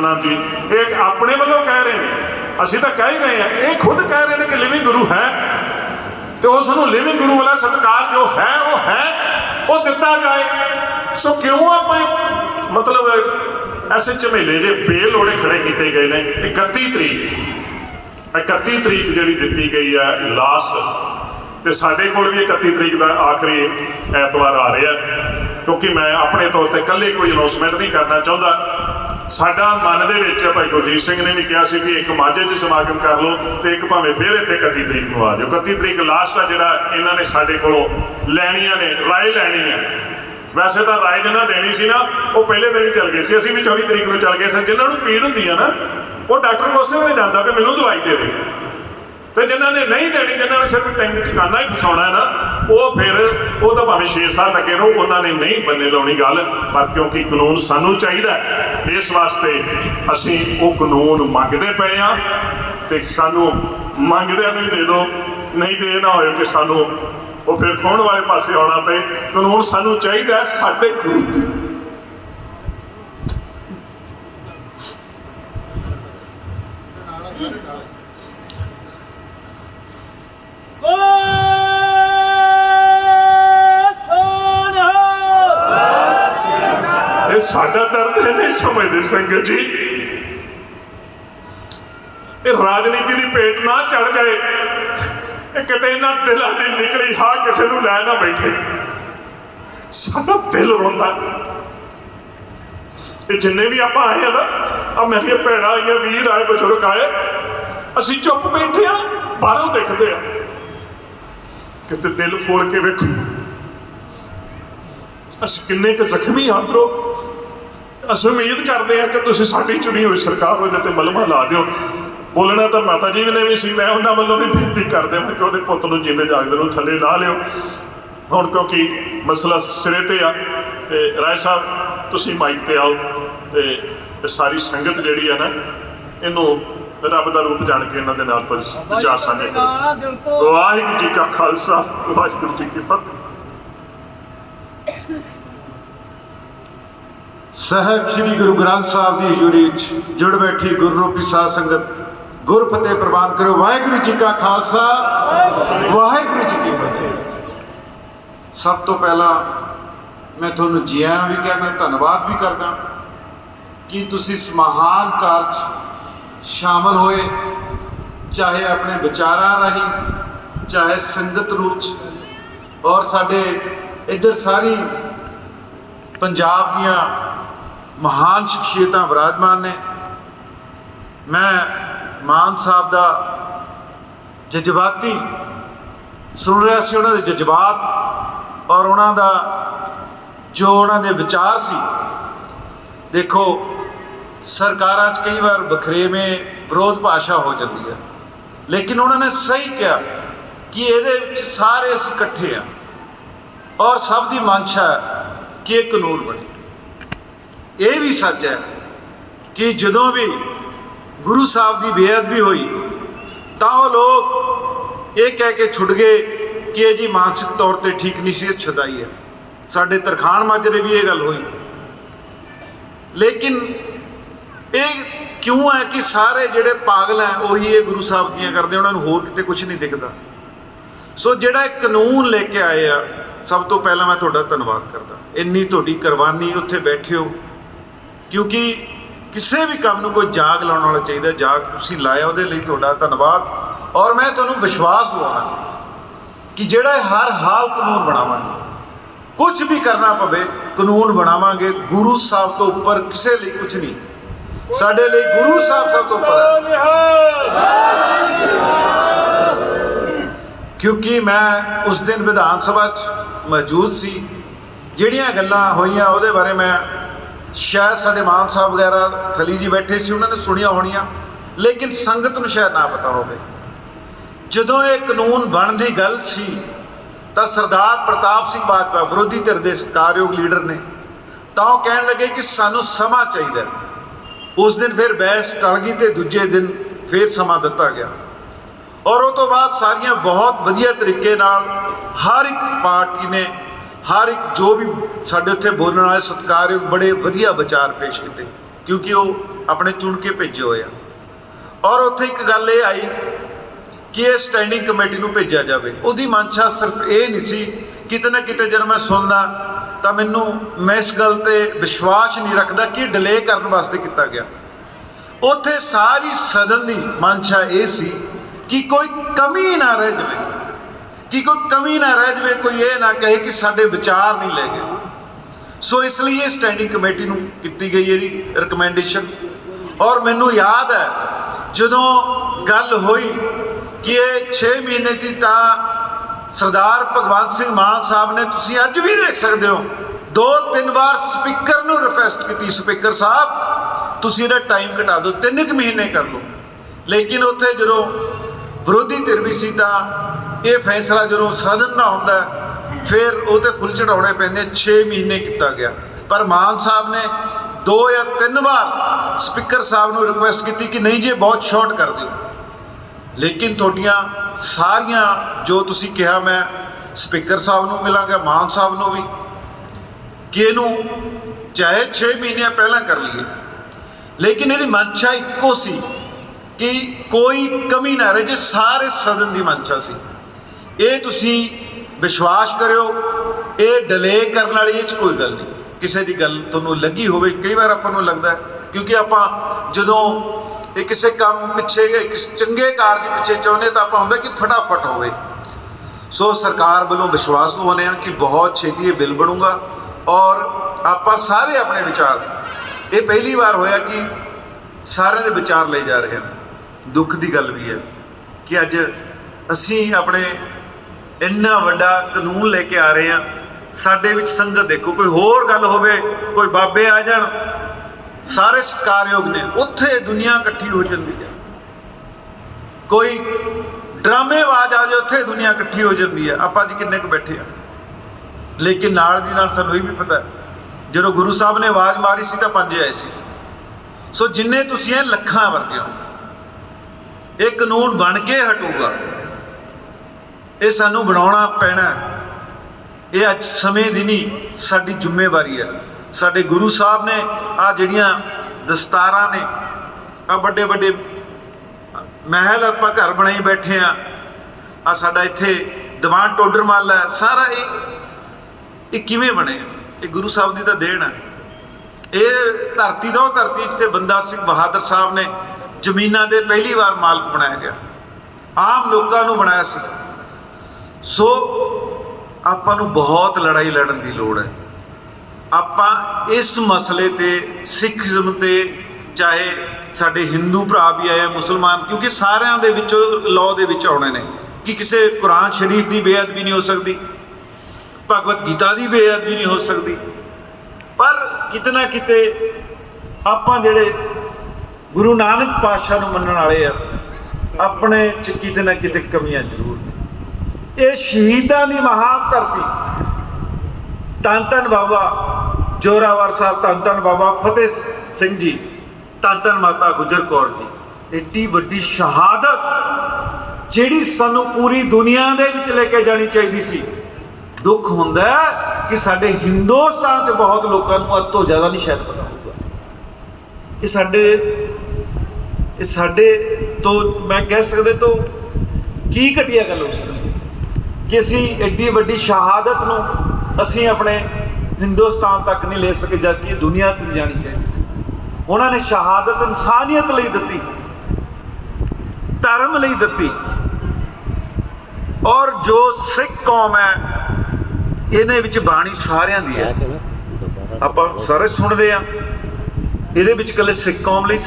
ਨਾ ਜੀ ਇਹ ਆਪਣੇ ਵੱਲੋਂ ਕਹਿ ਰਹੇ ਨੇ। ਅਸੀਂ ਤਾਂ ਕਹਿ ਹੀ ਰਹੇ ਹਾਂ, ਇਹ ਖੁਦ ਕਹਿ ਰਹੇ ਨੇ ਕਿ ਲਿਵਿੰਗ ਗੁਰੂ ਹੈ। ਤੇ ਉਸ ਨੂੰ ਲਿਵਿੰਗ ਗੁਰੂ ਵਾਲਾ ਸਤਕਾਰ ਜੋ ਹੈ, ਉਹ ਹੈ, ਉਹ ਦਿੱਤਾ ਜਾਏ। ਸੋ ਕਿਉਂ ਆਪਾਂ ਮਤਲਬ ਐਸੇ ਝਮੇਲੇ ਜੇ ਬੇਲੋੜੇ ਖੜੇ ਕੀਤੇ ਗਏ ਨੇ? 31 ਤਰੀਕ। 31 ਤਰੀਕ ਜਿਹੜੀ ਦਿੱਤੀ ਗਈ ਹੈ ਲਾਸਟ ਤੇ ਸਾਡੇ ਕੋਲ ਵੀ 31 ਤਰੀਕ ਦਾ ਆਖਰੀ ਐਤਵਾਰ ਆ ਰਿਹਾ। ਕਿਉਂਕਿ ਮੈਂ ਆਪਣੇ ਤੌਰ ਤੇ ਇਕੱਲੇ ਕੋਈ ਅਨਾਉਂਸਮੈਂਟ ਨਹੀਂ ਕਰਨਾ ਚਾਹੁੰਦਾ। ਸਾਡਾ ਮਨ ਦੇ ਵਿੱਚ ਭਾਈ ਗੁਰਜੀਤ ਸਿੰਘ ਨੇ ਵੀ ਕਿਹਾ ਸੀ ਵੀ ਇੱਕ ਮਾਝੇ 'ਚ ਸਮਾਗਮ ਕਰ ਲਓ ਤੇ ਇੱਕ ਭਾਵੇਂ ਫਿਰ ਇੱਥੇ 31 ਤਰੀਕ ਨੂੰ ਆ ਜਾਓ। 31 ਤਰੀਕ ਲਾਸਟ ਆ ਜਿਹੜਾ ਇਹਨਾਂ ਨੇ ਸਾਡੇ ਕੋਲੋਂ ਲੈਣੀਆਂ ਨੇ, ਰਾਏ ਲੈਣੀ ਹੈ ਵੈਸੇ ਤਾਂ ਰਾਏ ਜਿਹਨਾਂ ਦੇਣੀ ਸੀ ਨਾ, ਉਹ ਪਹਿਲੇ ਦਿਨ ਹੀ ਚੱਲ ਗਏ ਸੀ। ਅਸੀਂ ਵੀ 24 ਤਰੀਕ ਨੂੰ ਚੱਲ ਗਏ ਸੀ ਜਿਨ੍ਹਾਂ ਨੂੰ ਪੀੜ ਹੁੰਦੀ ਆ ਨਾ, ਉਹ ਡਾਕਟਰ ਉਸੇ ਵੇਲੇ ਜਾਂਦਾ ਵੀ ਮੈਨੂੰ ਦਵਾਈ ਦੇ ਦੇ। ਤੇ ਜਿਨ੍ਹਾਂ ਨੇ ਨਹੀਂ ਦੇਣੀ, ਜਿਨ੍ਹਾਂ ਨੇ ਸਿਰਫ ਟੈਂਕ ਚ ਕਾਨਾ ਹੀ ਫਸਾਉਣਾ ਹੈ ਨਾ, ਉਹ ਫਿਰ ਉਹ ਤਾਂ ਭਾਵੇਂ 6 ਸਾਲ ਲੱਗੇ ਰਹੋ, ਉਹਨਾਂ ਨੇ ਨਹੀਂ ਬੰਨੇ ਲਾਉਣੀ ਗੱਲ, ਪਰ ਕਿਉਂਕਿ ਕਾਨੂੰਨ ਸਾਨੂੰ ਚਾਹੀਦਾ ਇਸ ਵਾਸਤੇ ਅਸੀਂ ਉਹ ਕਾਨੂੰਨ ਮੰਗਦੇ ਪਏ ਆ ਤੇ ਸਾਨੂੰ ਮੰਗਦਿਆਂ ਨੂੰ ਹੀ ਦੇ ਦਿਓ ਨਹੀਂ ਤੇ ਇਹ ਨਾ ਹੋਏ ਕਿ ਸਾਨੂੰ ਉਹ ਫਿਰ ਖੋਣ ਵਾਲੇ ਪਾਸੇ ਆਉਣਾ ਪਏ। ਕਾਨੂੰਨ ਸਾਨੂੰ ਚਾਹੀਦਾ ਸਾਡੇ ਗੁਰੂ ਦੀ ਸਾਡਾ ਦਰਦ ਹੈ ਨਹੀਂ ਸਮਝਦੇ ਸੰਗਤ ਜੀ। ਇਹ ਰਾਜਨੀਤੀ ਦੀ ਪੇਟ ਨਾ ਚੜ ਜਾਏ, ਇਹ ਕਿਤੇ ਇਹਨਾਂ ਦਿਲਾਂ ਦੀ ਨਿਕਲੀ ਹਾਂ ਕਿਸੇ ਨੂੰ ਲੈ ਨਾ ਬੈਠੇ। ਸਾਡਾ ਦਿਲ ਰੋਂਦਾ। ਇਹ ਜਿੰਨੇ ਵੀ ਆਪਾਂ ਆਏ ਆ ਨਾ ਆ ਮੇਰੀਆਂ ਭੈਣਾਂ ਆਈਆਂ, ਵੀਰ ਆਏ, ਬਜ਼ੁਰਗ ਆਏ, ਅਸੀਂ ਚੁੱਪ ਬੈਠੇ ਆ, ਬਾਹਰੋਂ ਦੇਖਦੇ ਆ। ਕਿਤੇ ਦਿਲ ਫੋਲ ਕੇ ਵੇਖੋ। ਅਸੀਂ ਕਿੰਨੇ ਕੁ ਜ਼ਖਮੀ ਹਾਂ ਅੰਦਰੋਂ। ਅਸੀਂ ਉਮੀਦ ਕਰਦੇ ਹਾਂ ਕਿ ਤੁਸੀਂ ਸਾਡੀ ਚੁਣੀ ਹੋਈ ਸਰਕਾਰ ਉਹਦੇ ਤੇ ਮਲਮਾ ਲਾ ਦਿਓ। ਬੋਲਣਾ ਤਾਂ ਮਾਤਾ ਜੀ ਨੇ ਵੀ ਸੀ ਮੈਂ ਉਹਨਾਂ ਵੱਲੋਂ ਵੀ ਬੇਨਤੀ ਕਰਦੇ ਹਾਂ ਕਿ ਉਹਦੇ ਪੁੱਤ ਨੂੰ ਜਿੰਦੇ ਜਾਗਦੇ ਨੂੰ ਥੱਲੇ ਲਾ ਲਿਓ। ਹੁਣ ਕਿਉਂਕਿ ਮਸਲਾ ਸਿਰੇ ਤੇ ਆ ਤੇ ਰਾਏ ਸਾਹਿਬ ਤੁਸੀਂ ਮਾਈਕ ਤੇ ਆਓ ਤੇ ਇਹ ਸਾਰੀ ਸੰਗਤ ਜਿਹੜੀ ਆ ਨਾ ਇਹਨੂੰ ਰੱਬ ਦਾ ਰੂਪ ਜਾਣ ਕੇ ਇਹਨਾਂ ਦੇ ਨਾਲ ਵਿਚਾਰ ਸਾਂਝੇ ਕਰੋ ਵਾਹਿਗੁਰੂ ਜੀ ਕਾ ਖਾਲਸਾ ਵਾਹਿਗੁਰੂ ਜੀ ਕੀ ਫਤਿਹ। ਸਹਿਬ ਸ੍ਰੀ ਗੁਰੂ ਗ੍ਰੰਥ ਸਾਹਿਬ ਦੀ ਹਜ਼ੂਰੀ ਵਿੱਚ ਜੁੜ ਬੈਠੀ ਗੁਰੂ ਰੂਪੀ ਸਾਧ ਸੰਗਤ, ਗੁਰ ਫਤਿਹ ਪ੍ਰਵਾਨ ਕਰੋ। ਵਾਹਿਗੁਰੂ ਜੀ ਕਾ ਖਾਲਸਾ, ਵਾਹਿਗੁਰੂ ਜੀ ਕੀ ਫਤਿਹ। ਸਭ ਤੋਂ ਪਹਿਲਾਂ ਮੈਂ ਤੁਹਾਨੂੰ ਜੀਆਂ ਵੀ ਕਹਿੰਦਾ ਧੰਨਵਾਦ ਵੀ ਕਰਦਾ ਕਿ ਤੁਸੀਂ ਇਸ ਮਹਾਨ ਕਾਰਜ ਸ਼ਾਮਲ ਹੋਏ, ਚਾਹੇ ਆਪਣੇ ਵਿਚਾਰਾਂ ਰਾਹੀਂ, ਚਾਹੇ ਸੰਗਤ ਰੂਪ 'ਚ। ਔਰ ਸਾਡੇ ਇੱਧਰ ਸਾਰੀ ਪੰਜਾਬ ਦੀਆਂ ਮਹਾਨ ਸ਼ਖਸੀਅਤਾਂ ਵਿਰਾਜਮਾਨ ਨੇ। ਮੈਂ ਮਾਨ ਸਾਹਿਬ ਦਾ ਜਜ਼ਬਾਤੀ, ਸੁਣ ਰਿਹਾ ਸੀ ਉਹਨਾਂ ਦੇ ਜਜ਼ਬਾਤ ਔਰ ਉਹਨਾਂ ਦਾ ਜੋ ਉਹਨਾਂ ਦੇ ਵਿਚਾਰ ਸੀ। ਦੇਖੋ, ਸਰਕਾਰਾਂ 'ਚ ਕਈ ਵਾਰ ਵਖਰੇਵੇਂ ਵਿਰੋਧ ਭਾਸ਼ਾ ਹੋ ਜਾਂਦੀ ਹੈ। ਲੇਕਿਨ ਉਹਨਾਂ ਨੇ ਸਹੀ ਕਿਹਾ ਕਿ ਇਹਦੇ ਵਿੱਚ ਸਾਰੇ ਅਸੀਂ ਇਕੱਠੇ ਆ ਔਰ ਸਭ ਦੀ ਮੰਸ਼ਾ ਹੈ ਕਿ ਇਹ ਕਾਨੂੰਨ ਬਣੇ। ਇਹ ਵੀ ਸੱਚ ਹੈ ਕਿ ਜਦੋਂ ਵੀ ਗੁਰੂ ਸਾਹਿਬ ਦੀ ਬੇਅਦਬੀ ਹੋਈ, ਤਾਂ ਉਹ ਲੋਕ ਇਹ ਕਹਿ ਕੇ ਛੁੱਟ ਗਏ ਕਿ ਇਹ ਜੀ ਮਾਨਸਿਕ ਤੌਰ ਤੇ ਠੀਕ ਨਹੀਂ ਸੀ, ਇਹ ਛਦਾਈ ਹੈ। ਸਾਡੇ ਤਰਖਾਣ ਮਾਜਰੇ ਵੀ ਇਹ ਗੱਲ ਹੋਈ। ਲੇਕਿਨ ਇਹ ਕਿਉਂ ਹੈ ਕਿ ਸਾਰੇ ਜਿਹੜੇ ਪਾਗਲ ਹੈ, ਉਹੀ ਇਹ ਗੁਰੂ ਸਾਹਿਬ ਦੀਆਂ ਕਰਦੇ ਉਹਨਾਂ ਨੂੰ ਹੋਰ ਕਿਤੇ ਕੁਝ ਨਹੀਂ ਦਿਖਦਾ। ਸੋ ਜਿਹੜਾ ਇਹ ਕਾਨੂੰਨ ਲੈ ਕੇ ਆਏ ਆ, ਸਭ ਤੋਂ ਪਹਿਲਾਂ ਮੈਂ ਤੁਹਾਡਾ ਧੰਨਵਾਦ ਕਰਦਾ। ਇੰਨੀ ਤੁਹਾਡੀ ਕੁਰਬਾਨੀ, ਉੱਥੇ ਬੈਠੇ ਹੋ। ਕਿਉਂਕਿ ਕਿਸੇ ਵੀ ਕੰਮ ਨੂੰ ਕੋਈ ਜਾਗ ਲਾਉਣ ਵਾਲਾ ਚਾਹੀਦਾ, ਜਾਗ ਤੁਸੀਂ ਲਾਇਆ ਉਹਦੇ ਲਈ ਤੁਹਾਡਾ ਧੰਨਵਾਦ। ਔਰ ਮੈਂ ਤੁਹਾਨੂੰ ਵਿਸ਼ਵਾਸ ਦਿਵਾਉਣਾ ਕਿ ਜਿਹੜਾ ਹਰ ਹਾਲ ਕਾਨੂੰਨ ਬਣਾਵਾਂਗੇ ਕੁਝ ਵੀ ਕਰਨਾ ਪਵੇ, ਕਾਨੂੰਨ ਬਣਾਵਾਂਗੇ, ਗੁਰੂ ਸਾਹਿਬ ਤੋਂ ਉੱਪਰ ਕਿਸੇ ਲਈ ਕੁਝ ਨਹੀਂ। ਸਾਡੇ ਲਈ ਗੁਰੂ ਸਾਹਿਬ ਸਭ ਤੋਂ ਉੱਪਰ ਹੈ। ਕਿਉਂਕਿ ਮੈਂ ਉਸ ਦਿਨ ਵਿਧਾਨ ਸਭਾ 'ਚ ਮੌਜੂਦ ਸੀ। ਜਿਹੜੀਆਂ ਗੱਲਾਂ ਹੋਈਆਂ ਉਹਦੇ ਬਾਰੇ ਮੈਂ ਸ਼ਾਇਦ ਸਾਡੇ ਮਾਨ ਸਾਹਿਬ ਵਗੈਰਾ ਥਲੀ ਜੀ ਬੈਠੇ ਸੀ, ਉਹਨਾਂ ਨੇ ਸੁਣੀਆਂ ਹੋਣੀਆਂ, ਲੇਕਿਨ ਸੰਗਤ ਨੂੰ ਸ਼ਾਇਦ ਨਾ ਪਤਾ ਹੋਵੇ। ਜਦੋਂ ਇਹ ਕਾਨੂੰਨ ਬਣਨ ਦੀ ਗੱਲ ਸੀ, ਤਾਂ ਸਰਦਾਰ ਪ੍ਰਤਾਪ ਸਿੰਘ ਬਾਜਵਾ ਵਿਰੋਧੀ ਧਿਰ ਦੇ ਸਤਿਕਾਰਯੋਗ ਲੀਡਰ ਨੇ ਤਾਂ ਉਹ ਕਹਿਣ ਲੱਗੇ ਕਿ ਸਾਨੂੰ ਸਮਾਂ ਚਾਹੀਦਾ ਉਸ ਦਿਨ ਫਿਰ ਬਹਿਸ ਟਲ ਗਈ ਤੇ ਦੂਜੇ ਦਿਨ ਫਿਰ ਸਮਾਂ ਦਿੱਤਾ ਗਿਆ। ਔਰ ਉਹ ਤੋਂ ਬਾਅਦ ਸਾਰੀਆਂ ਬਹੁਤ ਵਧੀਆ ਤਰੀਕੇ ਨਾਲ ਹਰ ਇੱਕ ਪਾਰਟੀ ਨੇ ਹਰ ਇੱਕ ਜੋ ਵੀ ਸਾਡੇ ਉੱਥੇ ਬੋਲਣ ਵਾਲੇ ਸਤਿਕਾਰਯੋਗ ਬੜੇ ਵਧੀਆ ਵਿਚਾਰ ਪੇਸ਼ ਕੀਤੇ, ਕਿਉਂਕਿ ਉਹ ਆਪਣੇ ਚੁਣ ਕੇ ਭੇਜੇ ਹੋਏ ਆ। ਔਰ ਉੱਥੇ ਇੱਕ ਗੱਲ ਇਹ ਆਈ ਕਿ ਇਹ ਸਟੈਂਡਿੰਗ ਕਮੇਟੀ ਨੂੰ ਭੇਜਿਆ ਜਾਵੇ। ਉਹਦੀ ਮਨਸ਼ਾ ਸਿਰਫ ਇਹ ਨਹੀਂ ਸੀ, ਕਿਤੇ ਨਾ ਕਿਤੇ ਜਦ ਮੈਂ ਸੁਣਦਾ, ਤਾਂ ਮੈਨੂੰ ਮੈਂ ਇਸ ਗੱਲ ਤੇ ਵਿਸ਼ਵਾਸ ਨਹੀਂ ਰੱਖਦਾ ਕਿ ਡਿਲੇ ਕਰਨ ਵਾਸਤੇ ਕੀਤਾ ਗਿਆ। ਉੱਥੇ ਸਾਰੀ ਸਦਨ ਦੀ ਮਨਸ਼ਾ ਇਹ ਸੀ ਕਿ ਕੋਈ ਕਮੀ ਨਾ ਰਹਿ ਜਾਵੇ। ਕਿ ਕੋਈ ਕਮੀ ਨਾ ਰਹਿ ਜਾਵੇ, ਕੋਈ ਇਹ ਨਾ ਕਹੇ ਕਿ ਸਾਡੇ ਵਿਚਾਰ ਨਹੀਂ ਲੈ ਗਏ। ਸੋ ਇਸ ਲਈ ਇਹ ਸਟੈਂਡਿੰਗ ਕਮੇਟੀ ਨੂੰ ਕੀਤੀ ਗਈ ਇਹਦੀ ਰეკਮੈਂਡੇਸ਼ਨ ਔਰ ਮੈਨੂੰ ਯਾਦ ਹੈ, ਜਦੋਂ ਗੱਲ ਹੋਈ ਕਿ ਇਹ 6 ਮਹੀਨੇ ਦੀ ਤਾਂ ਸਰਦਾਰ ਭਗਵੰਤ ਸਿੰਘ ਮਾਨ ਸਾਹਿਬ ਨੇ, ਤੁਸੀਂ ਅੱਜ ਵੀ ਦੇਖ ਸਕਦੇ ਹੋ, ਦੋ ਤਿੰਨ ਵਾਰ ਸਪੀਕਰ ਨੂੰ ਰਿਕੁਐਸਟ ਕੀਤੀ, ਸਪੀਕਰ ਸਾਹਿਬ, ਤੁਸੀਂ ਇਹਦਾ ਟਾਈਮ ਘਟਾ ਦਿਓ, ਤਿੰਨ ਕੁ ਮਹੀਨੇ ਕਰ ਲਓ। ਲੇਕਿਨ ਉੱਥੇ ਜਦੋਂ ਵਿਰੋਧੀ ਧਿਰ ਵੀ ਸੀ ਤਾਂ ਇਹ ਫੈਸਲਾ ਜਦੋਂ ਸਦਨ ਦਾ ਹੁੰਦਾ ਫਿਰ ਉਹਦੇ ਫੁੱਲ ਚੜਾਉਣੇ ਪੈਂਦੇ 6 ਮਹੀਨੇ ਕੀਤਾ ਗਿਆ। ਪਰ ਮਾਨ ਸਾਹਿਬ ਨੇ ਦੋ ਜਾਂ ਤਿੰਨ ਵਾਰ ਸਪੀਕਰ ਸਾਹਿਬ ਨੂੰ ਰਿਕੁਐਸਟ ਕੀਤੀ ਕਿ ਨਹੀਂ ਜੀ, ਇਹ ਬਹੁਤ ਸ਼ਾਰਟ ਕਰ ਦਿਓ। ਲੇਕਿਨ ਤੁਹਾਡੀਆਂ ਸਾਰੀਆਂ ਜੋ ਤੁਸੀਂ ਕਿਹਾ, ਮੈਂ ਸਪੀਕਰ ਸਾਹਿਬ ਨੂੰ ਮਿਲਾਂਗਾ, ਮਾਨ ਸਾਹਿਬ ਨੂੰ ਵੀ, ਕਿ ਇਹਨੂੰ ਚਾਹੇ 6 ਮਹੀਨੇ ਪਹਿਲਾਂ ਕਰ ਲਈਏ। ਲੇਕਿਨ ਇਹਦੀ ਮਨਸ਼ਾ ਇੱਕੋ ਸੀ ਕਿ ਕੋਈ ਕਮੀ ਨਾ ਰਹੇ, ਜੇ ਸਾਰੇ ਸਦਨ ਦੀ ਮਨਸ਼ਾ ਸੀ। ਇਹ ਤੁਸੀਂ ਵਿਸ਼ਵਾਸ ਕਰਿਓ, ਇਹ ਡਿਲੇ ਕਰਨ ਵਾਲੀ ਇਹ ਚ ਕੋਈ ਗੱਲ ਨਹੀਂ। ਕਿਸੇ ਦੀ ਗੱਲ ਤੁਹਾਨੂੰ ਲੱਗੀ ਹੋਵੇ, ਕਈ ਵਾਰ ਆਪਾਂ ਨੂੰ ਲੱਗਦਾ ਕਿਉਂਕਿ ਆਪਾਂ ਜਦੋਂ ਇਹ ਕਿਸੇ ਕੰਮ ਪਿੱਛੇ ਇੱਕ ਚੰਗੇ ਕਾਰਜ ਪਿੱਛੇ ਚਾਹੁੰਦੇ ਤਾਂ ਆਪਾਂ ਹੁੰਦਾ ਕਿ ਫਟਾਫਟ ਹੋਵੇ। ਸੋ ਸਰਕਾਰ ਵੱਲੋਂ ਵਿਸ਼ਵਾਸ ਦਵਾਉਂਦੇ ਹਨ ਕਿ ਬਹੁਤ ਛੇਤੀ ਇਹ ਬਿੱਲ ਬਣੂਗਾ ਔਰ ਆਪਾਂ ਸਾਰੇ ਆਪਣੇ ਵਿਚਾਰ, ਇਹ ਪਹਿਲੀ ਵਾਰ ਹੋਇਆ ਕਿ ਸਾਰਿਆਂ ਦੇ ਵਿਚਾਰ ਲਏ ਜਾ ਰਹੇ ਹਨ। ਦੁੱਖ ਦੀ ਗੱਲ ਵੀ ਹੈ ਕਿ ਅੱਜ ਅਸੀਂ ਆਪਣੇ ਇੰਨਾ ਵੱਡਾ ਕਾਨੂੰਨ ਲੈ ਕੇ ਆ ਰਹੇ ਹਾਂ। ਸਾਡੇ ਵਿੱਚ ਸੰਗਤ ਦੇਖੋ ਕੋਈ ਹੋਰ ਗੱਲ ਹੋਵੇ ਕੋਈ ਬਾਬੇ ਆ ਜਾਣ ਸਾਰੇ ਸਤਿਕਾਰਯੋਗ ਨੇ। ਉੱਥੇ ਦੁਨੀਆ ਇਕੱਠੀ ਹੋ ਜਾਂਦੀ ਹੈ। ਕੋਈ ਡਰਾਮੇਬਾਜ਼ ਆ ਜਾਏ ਉੱਥੇ ਦੁਨੀਆ ਇਕੱਠੀ ਹੋ ਜਾਂਦੀ ਹੈ। ਆਪਾਂ ਅੱਜ ਕਿੰਨੇ ਕੁ ਬੈਠੇ ਆ ਲੇਕਿਨ ਨਾਲ ਦੀ ਨਾਲ ਸਾਨੂੰ ਇਹ ਵੀ ਪਤਾ ਹੈ, ਜਦੋਂ ਗੁਰੂ ਸਾਹਿਬ ਨੇ ਆਵਾਜ਼ ਮਾਰੀ ਸੀ ਤਾਂ ਪੰਜ ਆਏ ਸੀ। ਸੋ ਜਿੰਨੇ ਤੁਸੀਂ ਇਹ ਲੱਖਾਂ ਵਰਗੇ ਹੋ ਇਹ ਕਾਨੂੰਨ ਬਣ ਕੇ ਹਟੂਗਾ। ਇਹ ਸਾਨੂੰ ਬਣਾਉਣਾ ਪੈਣਾ ਇਹ ਅੱਜ ਸਮੇਂ ਦੀ ਨਹੀਂ, ਸਾਡੀ ਜ਼ਿੰਮੇਵਾਰੀ ਹੈ। ਸਾਡੇ ਗੁਰੂ ਸਾਹਿਬ ਨੇ ਆ ਜਿਹੜੀਆਂ ਦਸਤਾਰਾਂ ਨੇ ਆ ਵੱਡੇ ਵੱਡੇ ਮਹਿਲ ਆਪਾਂ ਘਰ ਬਣਾਈ ਬੈਠੇ ਆ ਆ ਸਾਡਾ ਇੱਥੇ ਦੀਵਾਨ ਟੋਡਰਮੱਲ ਹੈ। ਸਾਰਾ ਇਹ ਇਹ ਕਿਵੇਂ ਬਣੇ? ਇਹ ਗੁਰੂ ਸਾਹਿਬ ਦੀ ਤਾਂ ਦੇਣ ਹੈ। ਇਹ ਧਰਤੀ ਦਾ ਉਹ ਧਰਤੀ ਜਿੱਥੇ ਬੰਦਾ ਸਿੰਘ ਬਹਾਦਰ ਸਾਹਿਬ ਨੇ ਜ਼ਮੀਨਾਂ ਦੇ ਪਹਿਲੀ ਵਾਰ ਮਾਲਕ ਬਣਾਇਆ ਗਿਆ। ਆਮ ਲੋਕਾਂ ਨੂੰ ਬਣਾਇਆ ਸੀ। ਸੋ ਆਪਾਂ ਨੂੰ ਬਹੁਤ ਲੜਾਈ ਲੜਨ ਦੀ ਲੋੜ ਹੈ। ਆਪਾਂ ਇਸ ਮਸਲੇ ਤੇ ਸਿੱਖੀਜ਼ਮ ਤੇ ਚਾਹੇ ਸਾਡੇ ਹਿੰਦੂ ਭਰਾ ਵੀ ਆਏ ਆ, ਮੁਸਲਮਾਨ ਕਿਉਂਕਿ ਸਾਰਿਆਂ ਦੇ ਵਿੱਚੋਂ ਲਾਅ ਦੇ ਵਿੱਚ ਆਉਣੇ ਨੇ ਕਿ ਕਿਸੇ ਕੁਰਾਨ ਸ਼ਰੀਫ ਦੀ ਬੇਅਦਬੀ ਨਹੀਂ ਹੋ ਸਕਦੀ ਭਗਵਤ ਗੀਤਾ ਦੀ ਬੇਅਦਬੀ ਨਹੀਂ ਹੋ ਸਕਦੀ। ਪਰ ਕਿਤੇ ਨਾ ਕਿਤੇ ਆਪਾਂ ਜਿਹੜੇ ਗੁਰੂ ਨਾਨਕ ਪਾਤਸ਼ਾਹ ਨੂੰ ਮੰਨਣ ਵਾਲੇ ਆ ਆਪਣੇ ਚ ਕਿਤੇ ਨਾ ਕਿਤੇ ਕਮੀਆਂ ਜ਼ਰੂਰ ਇਹ ਸ਼ਹੀਦਾਂ ਦੀ ਮਹਾਨ ਧਰਤੀ। ਧੰਨ ਧੰਨ ਬਾਬਾ ਜੋਰਾਵਰ ਸਾਹਿਬ, ਧੰਨ ਧੰਨ ਬਾਬਾ ਫਤਿਹ ਸਿੰਘ ਜੀ, ਧੰਨ ਧੰਨ ਮਾਤਾ ਗੁਜਰ ਕੌਰ ਜੀ। ਏਡੀ ਵੱਡੀ ਸ਼ਹਾਦਤ ਜਿਹੜੀ ਸਾਨੂੰ ਪੂਰੀ ਦੁਨੀਆ ਦੇ ਵਿੱਚ ਲੈ ਕੇ ਜਾਣੀ ਚਾਹੀਦੀ ਸੀ। ਦੁੱਖ ਹੁੰਦਾ ਕਿ ਸਾਡੇ ਹਿੰਦੁਸਤਾਨ 'ਚ ਬਹੁਤ ਲੋਕਾਂ ਨੂੰ ਅੱਧ ਤੋਂ ਜ਼ਿਆਦਾ ਨਹੀਂ ਸ਼ਾਇਦ ਪਤਾ ਹੋਊਗਾ। ਇਹ ਸਾਡੇ ਇਹ ਸਾਡੇ ਤੋਂ, ਮੈਂ ਕਹਿ ਸਕਦੇ ਤੋਂ ਕੀ ਘਟੀਆ ਗੱਲ ਹੋ ਸਕਦੀ ਕਿ ਅਸੀਂ ਐਡੀ ਵੱਡੀ ਸ਼ਹਾਦਤ ਨੂੰ ਅਸੀਂ ਆਪਣੇ ਹਿੰਦੁਸਤਾਨ ਤੱਕ ਨਹੀਂ ਲੈ ਸਕੇ ਜਦ ਕਿ ਦੁਨੀਆ ਤੇ ਜਾਣੀ ਚਾਹੀਦੀ ਸੀ। ਉਹਨਾਂ ਨੇ ਸ਼ਹਾਦਤ ਇਨਸਾਨੀਅਤ ਲਈ ਦਿੱਤੀ, ਧਰਮ ਲਈ ਦਿੱਤੀ। ਔਰ ਜੋ ਸਿੱਖ ਕੌਮ ਹੈ, ਇਹਨੇ ਵਿੱਚ ਬਾਣੀ ਸਾਰਿਆਂ ਦੀ ਹੈ। ਆਪਾਂ ਸਾਰੇ ਸੁਣਦੇ ਆ ਇਹਦੇ ਵਿੱਚ ਇਕੱਲੇ ਸਿੱਖ ਕੌਮ ਲਈ